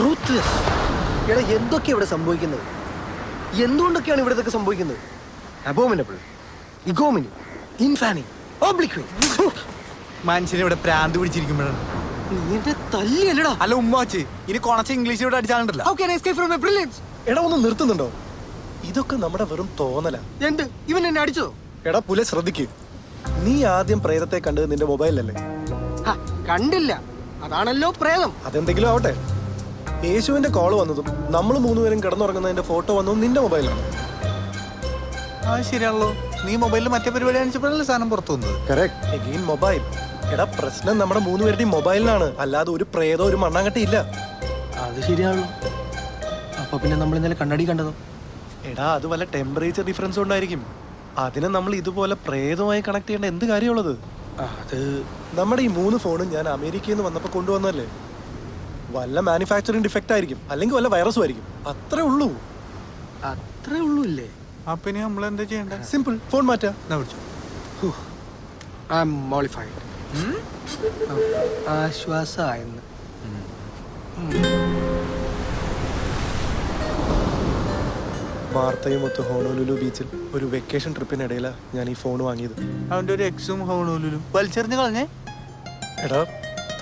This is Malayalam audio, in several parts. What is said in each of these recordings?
റൂത്ത്ലെസ് എടാ എന്തൊക്കെയാണ് ഇവിടെ സംഭവിക്കുന്നത്? എന്തുകൊണ്ടൊക്കെയാണ് ഇവിടെ ഇതൊക്കെ സംഭവിക്കുന്നത്? അബോമിനബിൾ ഇഗോമിനി ഇൻഫാനി ഓബ്ലിക്വി മനുഷ്യനെ ഇവിടെ പ്രാന്ത് പിടിച്ചിരിക്കുമ്പോഴാണ്. നീ എന്നെ തല്ലിയല്ലടാ. അല്ല ഉമ്മാച്ച് ഇനി കൊണച്ച ഇംഗ്ലീഷ് ഇവിടെ അടിച്ചാലുണ്ടല്ലോ how can escape from brilliance എടാ ഒന്ന് നിർത്തുന്നുണ്ടോ? ഇതൊക്കെ നമ്മുടെ വെറും തോന്നലാ. എന്ത്? ഇവൻ എന്നെ അടിച്ചോ എടാ പുല ശ്രദ്ധിക്ക്. നീ ആദ്യം പ്രേതത്തെ കണ്ടത് നിന്റെ മൊബൈലല്ലേ ഹ, കണ്ടില്ല. അതാണല്ലോ പ്രേതം. അതെന്തെങ്കിലും ആവട്ടെ. യേശുവിന്റെ കോൾ വന്നതും നമ്മൾ മൂന്നുപേരും കിടന്നുറങ്ങുന്നതിന്റെ ഫോട്ടോ വന്നതും നിന്റെ മൊബൈലാണ് ആ ശരിയാണല്ലോ. നീ മൊബൈലിൽ മറ്റേ പരിപാടി കാണിച്ചപ്പോഴല്ലേ സാധനം പുറത്തു വന്നത്? കറക്റ്റ് എഗെയിൻ മൊബൈൽ എടാ പ്രശ്നം നമ്മുടെ മൂന്നുപേരുടെയും മൊബൈലിനാണ് അല്ലാതെ ഒരു പ്രേതോ ഒരു മണ്ണാങ്കട്ടി ഇല്ല. അത് ശരിയാണല്ലോ. അപ്പൊ പിന്നെ നമ്മൾ ഇന്നലെ കണ്ണടി കണ്ടതോ? എടാ അത് വല്ല ടെമ്പറേച്ചർ ഡിഫറൻസ് കൊണ്ടായിരിക്കും. അതിനെ നമ്മൾ ഇതുപോലെ പ്രേതവുമായി കണക്ട് ചെയ്യേണ്ട എന്ത് കാര്യമുള്ളത്? അത് നമ്മുടെ ഈ മൂന്ന് ഫോണും ഞാൻ അമേരിക്കയിൽ നിന്ന് വന്നപ്പോൾ കൊണ്ടുവന്നല്ലേ വല്ല മാനുഫാക്ചറിങ് ഡിഫക്റ്റ് ആയിരിക്കും. അല്ലെങ്കിൽ വല്ല വൈറസും ആയിരിക്കും. അത്രേ ഉള്ളൂ. അത്രേ ഉള്ളൂ ഇല്ലേ? അപ്പൊ ഇനി നമ്മൾ എന്താ ചെയ്യണ്ടേ? സിമ്പിൾ ഫോൺ മാറ്റാ. വിളിച്ചു? ഐ ആം മോളിഫൈഡ് ആശ്വാസമായെന്ന് വാർത്തയും ഒത്ത് ഹോണോലുലു ബീച്ചിൽ ഒരു വെക്കേഷൻ ട്രിപ്പിനിടയിലാണ് ഞാൻ ഈ ഫോൺ വാങ്ങിയത്. അവന്റെ ഒരു എക്സും ഹോണോലുലും. വലിച്ചെറിഞ്ഞ് കളഞ്ഞേ? എടാ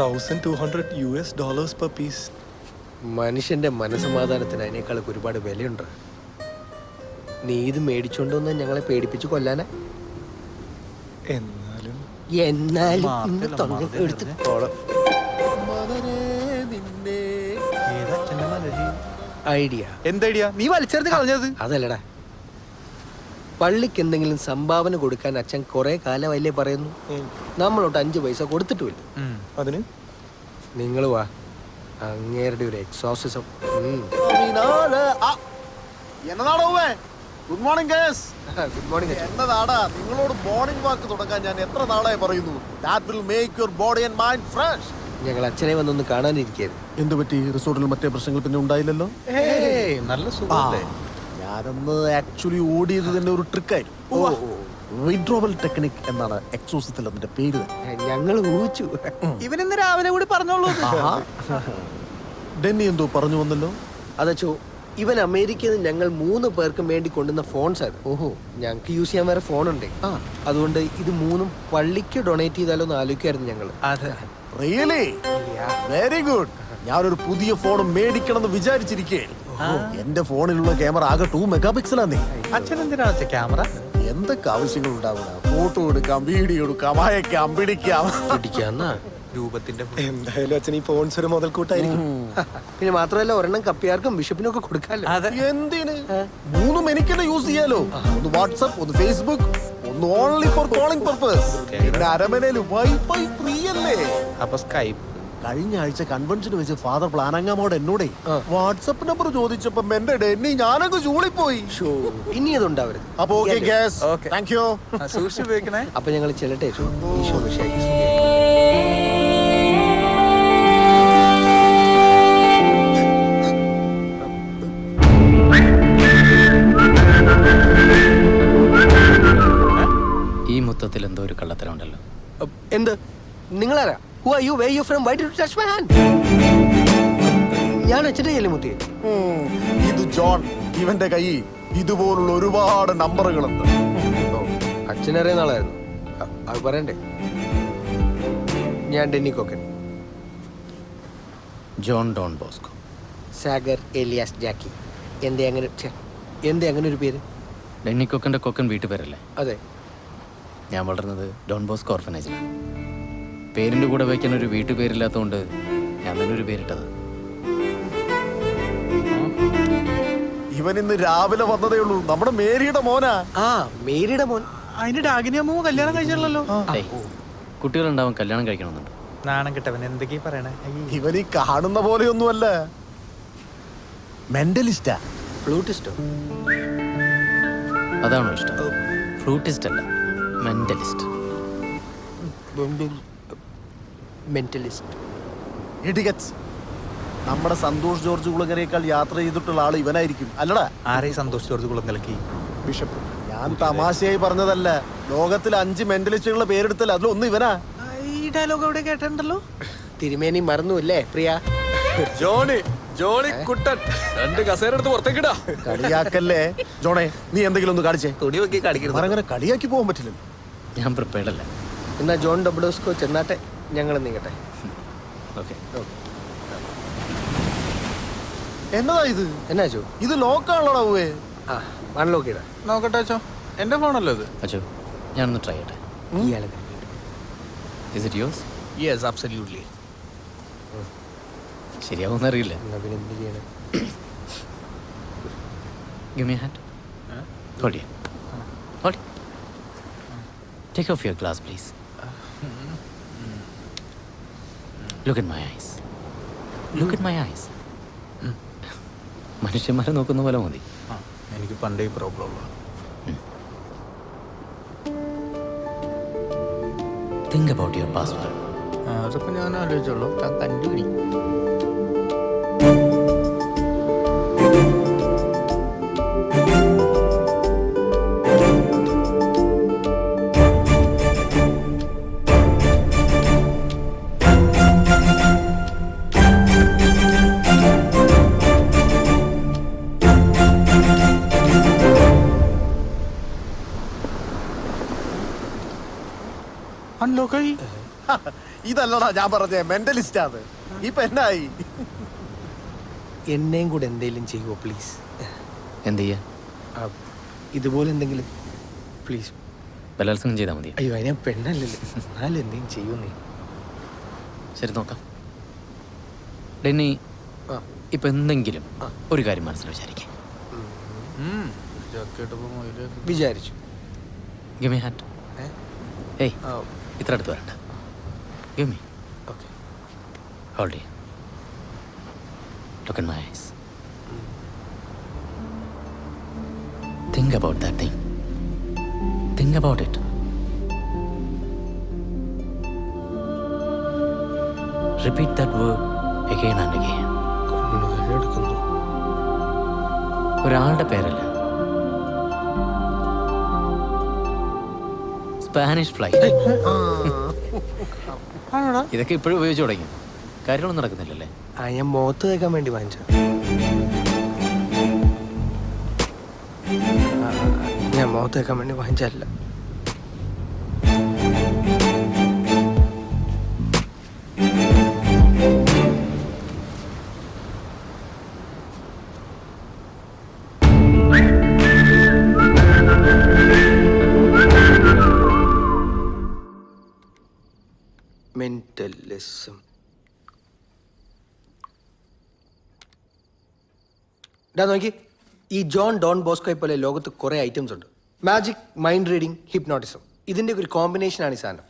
thousand two hundred U S dollars per piece മനുഷ്യന്റെ മനസമാധാനത്തിന് അതിനേക്കാളൊക്കെ ഒരുപാട് വിലയുണ്ട്. നീ ഇത് മേടിച്ചോണ്ട് ഞങ്ങളെ പേടിപ്പിച്ച് കൊല്ലാനാ? എന്നാലും എന്നാലും ഇന്ന് തൊണ്ട എടുത്ത്. പോണം? ഐഡിയ. എന്തടിയാ നീ വലിച്ചെറിഞ്ഞ് കളഞ്ഞത്? അതല്ലടാ. പള്ളിക്ക് എന്തെങ്കിലും സംഭാവന കൊടുക്കാൻ അച്ഛൻ കുറെ കാലമല്ലേ പറയുന്നു. നമ്മളോട്ട് അഞ്ചു പൈസ കൊടുത്തിട്ടുമില്ല. അതിന്? നിങ്ങൾ വാ. അങ്ങേരുടെ ഒരു exorcism good morning guys good morning എന്നതാടാ? നിങ്ങളോട് മോർണിംഗ് വാക്ക് തുടങ്ങാൻ ഞാൻ എത്ര നാളായി പറയുന്നു? That will make your body and mind fresh ഞങ്ങൾ അച്ഛനെ വന്നൊന്ന് കാണാനിരിക്കുന്നു എന്ത് പറ്റി റിസോർട്ടിൽ മറ്റേ പ്രശ്നങ്ങൾ പിന്നെ ഉണ്ടായില്ലല്ലോ? നല്ല സുഖല്ലേ ഞാനന്ന് ആക്ച്വലി ഓടിയത് ചെയ്തതിന്റെ ഒരു ട്രിക്കായിരുന്നു വിഡ്രോവൽ ടെക്നിക് എന്നാണ് എക്സോസത്തിൽ അതിന്റെ പേര് ഞങ്ങൾ ഊഹിച്ചു. ഇവൻ ഇന്ന് രാവിലെ കൂടി പറഞ്ഞോളൂ ഡെന്നി എന്തോ പറഞ്ഞു വന്നല്ലോ? അതച്ചോ ഇവൻ അമേരിക്കയിൽ നിന്ന് ഞങ്ങൾ മൂന്ന് പേർക്കും വേണ്ടി കൊണ്ടുവന്ന ഫോൺസ് ആണ് ഓഹോ. ഞങ്ങൾക്ക് യൂസ് ചെയ്യാൻ വേറെ ഫോണുണ്ട് അതുകൊണ്ട് ഇത് മൂന്നും പള്ളിക്ക് ഡൊണേറ്റ് ചെയ്താലോ എന്ന് ആലോചിക്കായിരുന്നു ഞങ്ങൾ. വെരി ഗുഡ് ഞാനൊരു പുതിയ ഫോൺ മേടിക്കണം എന്ന് വിചാരിച്ചിരിക്കേ എന്റെ ഫോണിലുള്ള ക്യാമറ ആകെ ടൂ മെഗാ പിക്സലാന്നേ അച്ഛൻ എന്തിനാ അച്ഛൻ ക്യാമറ? എന്തൊക്കെ ആവശ്യങ്ങൾ ഉണ്ടാവുക ഫോട്ടോ എടുക്കാം വീഡിയോ എടുക്കാം അയക്കാം പിടിക്കാം. പിടിക്കാന്നാ. രൂപത്തിന്റെ എന്തായാലും അച്ഛൻ ഈ ഫോൺസ് ഒരു മുതൽക്കൂട്ടായിരിക്കും. പിന്നെ മാത്രമല്ല ഒരെണ്ണം കപ്പിയാർക്കും ബിഷപ്പിനും ഒക്കെ കൊടുക്കാമല്ലോ എന്തിന്? മൂന്നും എനിക്ക് തന്നെ യൂസ് ചെയ്യാലോ ഒന്ന് വാട്സപ്പ് ഒന്ന് ഫേസ്ബുക്ക് ഒന്ന് ഓൺലി ഫോർ കോളിംഗ് പർപ്പസ് പിന്നെ അരമനയിൽ വൈഫൈ ഫ്രീ അല്ലേ? അപ്പൊ സ്കൈപ്പ് കഴിഞ്ഞ ആഴ്ച കൺവെൻഷന് വെച്ച് ഫാദർ പ്ലാനങ്ങാമോട് എന്നോടേ വാട്സപ്പ് നമ്പർ ചോദിച്ചപ്പോ എന്റെ ഡെന്നി ഞാനങ്ങ് ചൂളിപ്പോയി. ഷോ ഇനി അതുണ്ടാവരുത്. അപ്പൊ okay gas Okay. Thank you സൂക്ഷിച്ച് അപ്പൊ ഞങ്ങൾ ചെല്ലട്ടെ. ഈ മൊത്തത്തിൽ എന്തോ ഒരു കള്ളത്തരം ഉണ്ടല്ലോ. എന്ത്? നിങ്ങളാരാ? Who are you where you from why do touch my hand ഞാൻ അച്ഛന്റെ കയ്യിലെ മുത്തി ഇത് ജോൺ ഇവന്റെ കൈ. ഇതുപോലുള്ള ഒരുപാട് നമ്പറുകളുണ്ട്. ഓ അച്ഛനറിയുന്ന ആളായിരുന്നു. അ- അത് പറയണ്ടേ? ഞാൻ Denny Kokkan. John Don Bosco. Sagar Elias Jacky. എന്തേ അങ്ങനെ ഛെ, എന്തേ അങ്ങനെ ഒരു പേര്? ഡെന്നി കൊക്കന്റെ കൊക്കൻ വീട്ടുപേരല്ലേ? അതെ. ഞാൻ വളർന്നത് ഡോൺ ബോസ്കോ ഓർഫനേജിലാണ്. പേരിന്റെ കൂടെ വയ്ക്കാൻ ഒരു വീട്ടുപേരില്ലാത്തതുകൊണ്ട് ഞാൻ തന്നെ ഒരു പേരിട്ടത്. ഇവൻ ഇന്ന് രാവിലെ വന്നതേ ഉള്ളൂ. നമ്മുടെ മേരിയുടെ മോനാ. ആ മേരിയുടെ മോൻ. അതിന്റെ ഡാഗിനി അമ്മ കല്യാണം കഴിച്ചല്ലോ കുട്ടികളുണ്ടാവും കല്യാണം കഴിക്കണമെന്നുണ്ട്. നാണം കിട്ടവൻ എന്തൊക്കെയാ പറയണേ. ഇവൻ ഈ കാണുന്ന പോലെയൊന്നുമല്ല. മെന്റലിസ്റ്റാ ഫ്ലൂട്ടിസ്റ്റോ? അതാണോ ഇഷ്ടം? ഫ്ലൂട്ടിസ്റ്റ് അല്ല മെന്റലിസ്റ്റ്. മെന്റലിസ്റ്റ്. നമ്മുടെ സന്തോഷ് ജോർജ് കുളങ്ങരയേക്കാൾ യാത്ര ചെയ്തിട്ടുള്ള ആൾ ഇവനായിരിക്കും. അല്ലടാ. ആരെ സന്തോഷ് ജോർജ് കുളം കലക്കി ബിഷപ്പ് ഞാൻ തമാശയായി പറഞ്ഞതല്ല. ലോകത്തിൽ അഞ്ച് മെന്റലിസ്റ്റുകളുടെ പേരെടുത്തല്ല? അതിലൊന്ന് ഇവനാ. ഈ ഡയലോഗ് അവിടെ കേട്ടിട്ടുണ്ടല്ലോ. തിരുമേനി മറന്നു അല്ലേ പ്രിയ? ജോണി ജോണി കുട്ടൻ. രണ്ട് കസേര എടുത്ത് പുറത്തേക്കിടാ. കളിയാക്കല്ലേ? ജോണേ നീ എന്തെങ്കിലും ഒന്ന് കാണിച്ചേ. തുണി നോക്കി കളിക്കരുത്. അങ്ങനെ കളിയാക്കി പോകാൻ പറ്റില്ല ഞാൻ പ്രിപ്പയർഡ് അല്ല. എന്നാ ജോൺ ഡബ്ലോസ്കോ ചെന്നാട്ടെ. ഞങ്ങൾ നീങ്ങട്ടെ. ഓക്കെ. എന്നതാ ഇത്? എന്നാ ചോ ഇത് ലോക്കാണല്ലോടാ ഉവേ ആ അൺലോക്ക് ചെയ്താ നോക്കട്ടെ അച്ഛോ എന്റെ ഫോണല്ലോ ഇത്? അച്ഛോ ഞാനൊന്ന് ട്രൈ ചെയ്യട്ടെ. ഇയാളെ is it yes yes absolutely ശരിയാവുമെന്ന് അറിയില്ല പിന്നെ എന്ത് ചെയ്യണം? Give me a hand. Hold it. Hold it. Take off your glass, please. My eyes look eyes. My eyes മനുഷ്യന്മാരെ നോക്കുന്ന പോലെ മതി. എനിക്ക് പണ്ടേ പ്രോബ്ലം ഉള്ള. തിങ്ക് അബൌട്ട് യുവർ പാസ്വേഡ് അതൊക്കെ ഞാൻ ആലോചിച്ചോളൂ ഞാൻ കണ്ടുപിടി. അൺലോക്കായി ഇതല്ലടാ ഞാൻ പറഞ്ഞേ മെന്റലിസ്റ്റ് ആണ്. ഇപ്പൊ എന്നായി? എന്നെയും കൂടെ എന്തെങ്കിലും ചെയ്യുമോ പ്ലീസ് എന്ത് ചെയ്യാ? ഇതുപോലെ എന്തെങ്കിലും പ്ലീസ് ബലാത്സംഗം ചെയ്താൽ മതി. അയ്യോ അതിനെ പെണ്ണല്ലല്ലോ എന്നാലും എന്തെങ്കിലും ചെയ്യുന്നേ ശരി നോക്കാം. ഡെന്നി ആ. ഇപ്പൊ എന്തെങ്കിലും ഒരു കാര്യം മനസ്സിൽ വിചാരിക്കാം. വിചാരിച്ചു. Gimme hat? ഏയ് ഇത്ര അടുത്ത് വരണ്ട give me okay. Look in my eyes. Think about that thing. Think about it. Repeat that word again and again. എടുക്കുന്നു ഒരാളുടെ പേരല്ല സ്പാനിഷ് ഫ്ലൈ. ആണോടാ? ഇതൊക്കെ ഇപ്പോഴും ഉപയോഗിച്ച് തുടങ്ങി. കാര്യങ്ങളൊന്നും നടക്കുന്നില്ലല്ലേ? ആ ഞാൻ മുഖത്ത് തേക്കാൻ വേണ്ടി വാങ്ങിച്ച ഞാൻ മുഖത്ത് തേക്കാൻ വേണ്ടി വാങ്ങിച്ചല്ല മെന്റലിസം ഡാ നോക്കി. ഈ ജോൺ ഡോൺ ബോസ്കോയെ പോലെ ലോകത്ത് കുറേ ഐറ്റംസ് ഉണ്ട്. Magic mind reading hypnotism. ഇതിന്റെ ഒരു കോമ്പിനേഷനാണ് ഈ സാധനം.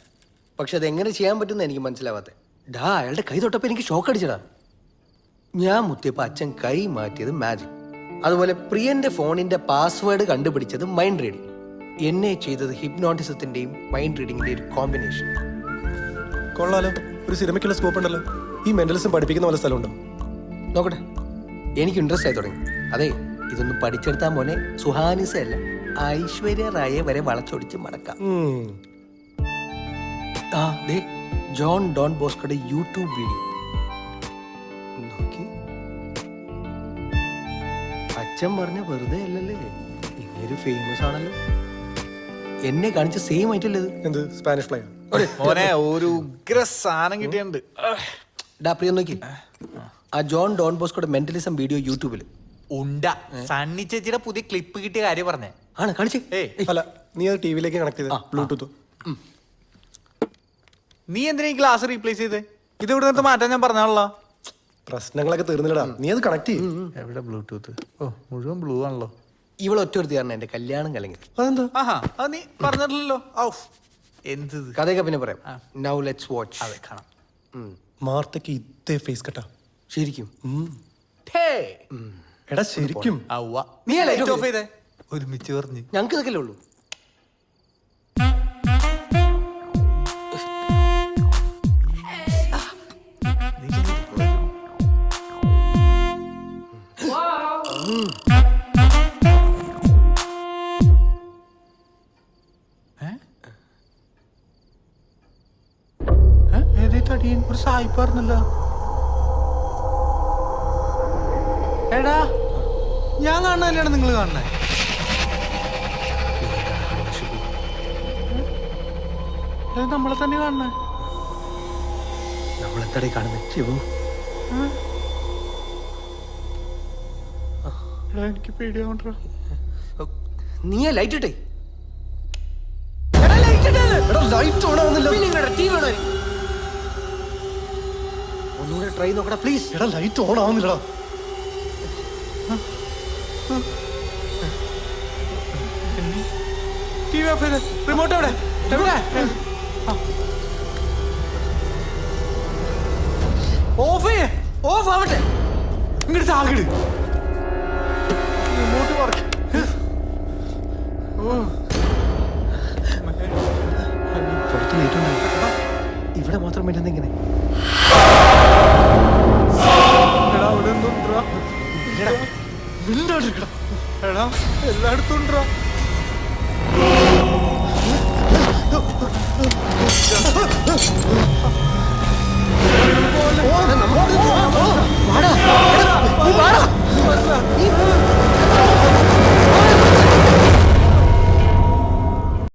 പക്ഷെ അത് എങ്ങനെ ചെയ്യാൻ പറ്റുമെന്ന് എനിക്ക് മനസ്സിലാവാത്തത് ഡാ അയാളുടെ കൈ തൊട്ടപ്പോൾ എനിക്ക് ഷോക്ക് അടിച്ചടാ ഞാൻ മുത്തിയപ്പോൾ അച്ഛൻ കൈ മാറ്റിയത് മാജിക്. അതുപോലെ പ്രിയന്റെ ഫോണിന്റെ പാസ്വേഡ് കണ്ടുപിടിച്ചത് മൈൻഡ് റീഡിംഗ് എന്നെ ചെയ്തത് ഹിപ്നോട്ടിസത്തിന്റെയും മൈൻഡ് റീഡിങ്ങിന്റെയും ഒരു കോമ്പിനേഷൻ കൊള്ളാലോ. ഒരു സിനിമയ്ക്കുള്ള സ്കോപ്പ് ഉണ്ടല്ലോ ഈ മെന്റലിസം പഠിപ്പിക്കുന്ന പോലെ സ്ഥലമുണ്ടോ. നോക്കട്ടെ. എനിക്ക് ഇൻട്രസ്റ്റ് ആയി തുടങ്ങി. അതെ ഇതൊന്നും പഠിച്ചെടുത്താൽ മോനെ സുഹാനിസ അല്ല ഐശ്വര്യ റായെ വരെ വളച്ചൊടിച്ച് മടക്കാം. ആ ദേ ജോൺ ഡോൺ ബോസ്കോയുടെ യൂട്യൂബ് വീഡിയോ. നോക്കി. അച്ഛൻ പറഞ്ഞ വെറുതെ അല്ലല്ലേ? ഇങ്ങനെ ഫേമസ് ആണല്ലോ. എന്നെ കാണിച്ച സെയിം ആയിട്ടല്ലേ ഇത്? എന്ത്? സ്പാനിഷ് പ്ലേ മോനെ ഒരു ഉഗ്ര സാധനം കിട്ടിയിട്ടുണ്ട്. ഡാ പ്രിയ നോക്കി. ആ ജോൺ ഡോൺ ബോസ്കോയുടെ മെന്റലിസം വീഡിയോ യൂട്യൂബിൽ ഉണ്ട. സണ്ണി ചേച്ചിയുടെ പുതിയ ക്ലിപ്പ് കിട്ടിയ കാര്യം പറഞ്ഞേ. ആണ് കാണിച്ചേ. ഏയ്. അല്ല നീ അത് ടി വിയിലേക്ക് കണക്ട് ചെയ്ത. ബ്ലൂടൂത്ത് നീ എന്തിനാ ഈ ഗ്ലാസ് റീപ്ലേസ് ചെയ്തേ? ഇത് ഇവിടെ നിന്ന് മാറ്റാൻ ഞാൻ പറഞ്ഞാണല്ലോ. പ്രശ്നങ്ങളൊക്കെ തീർന്നില്ലടാ. നീ അത് കണക്ട് ചെയ്യും. എവിടെ ബ്ലൂടൂത്ത് ഓ മുഴുവൻ ബ്ലൂ ആണല്ലോ. ഇവളൊറ്റ ഒരു കാരണം എന്റെ കല്യാണം കലങ്ങി. അതെന്താ? ആഹാ അത് നീ പറഞ്ഞിട്ടില്ലല്ലോ. ഔ എന്ത് ഇത്? കഥയൊക്കെ പിന്നെ പറയാം. നൗ ലെറ്റ്സ് വാച്ച് അതെ കാണാം. മാർത്തക്ക് ഇതേ ഫേസ് കട്ടാ. ശരിക്കും? എടാ ശരിക്കും. ഔവ്വ. നീ നീ ലൈറ്റ് ഇതൊക്കെ? ഓഫ് ചെയ്തേ. ഒരുമിച്ച് പറഞ്ഞു. ഞങ്ങൾക്ക് ഇതൊക്കെ ഉള്ളൂ. ഒരു സായിപ്പായിരുന്നല്ലോ എടാ ഞാൻ കാണുന്ന? തന്നെയാണ് നിങ്ങൾ കാണുന്നത് നമ്മളെ തന്നെ കാണുന്നത് നമ്മളെന്തടേ കാണുന്നത് ശിവു എനിക്ക് പേടിയാവണ്ടാ നീ ലൈറ്റ് ഇട്ടേ. ലൈറ്റ് ഇട്ടേ ലൈറ്റ് ഓണാവുന്നില്ല ടീ ആവുന്നില്ല ഒന്നുകൂടെ ട്രൈ നോക്കടാ പ്ലീസ് എടാ ലൈറ്റ് ഓൺ ആവുന്നില്ലടാ. ടി വി ഓഫ് ചെയ്ത്. റിമോട്ട് എവിടെ? എവിടെ? ഓഫ് ചെയ്യേ. ഓഫ് ആവട്ടെ. ഇങ്ങോട്ട് താകിട് എടാ എല്ലായിടത്തും ഉണ്ടോ വാടാ നീ വാടാ നീ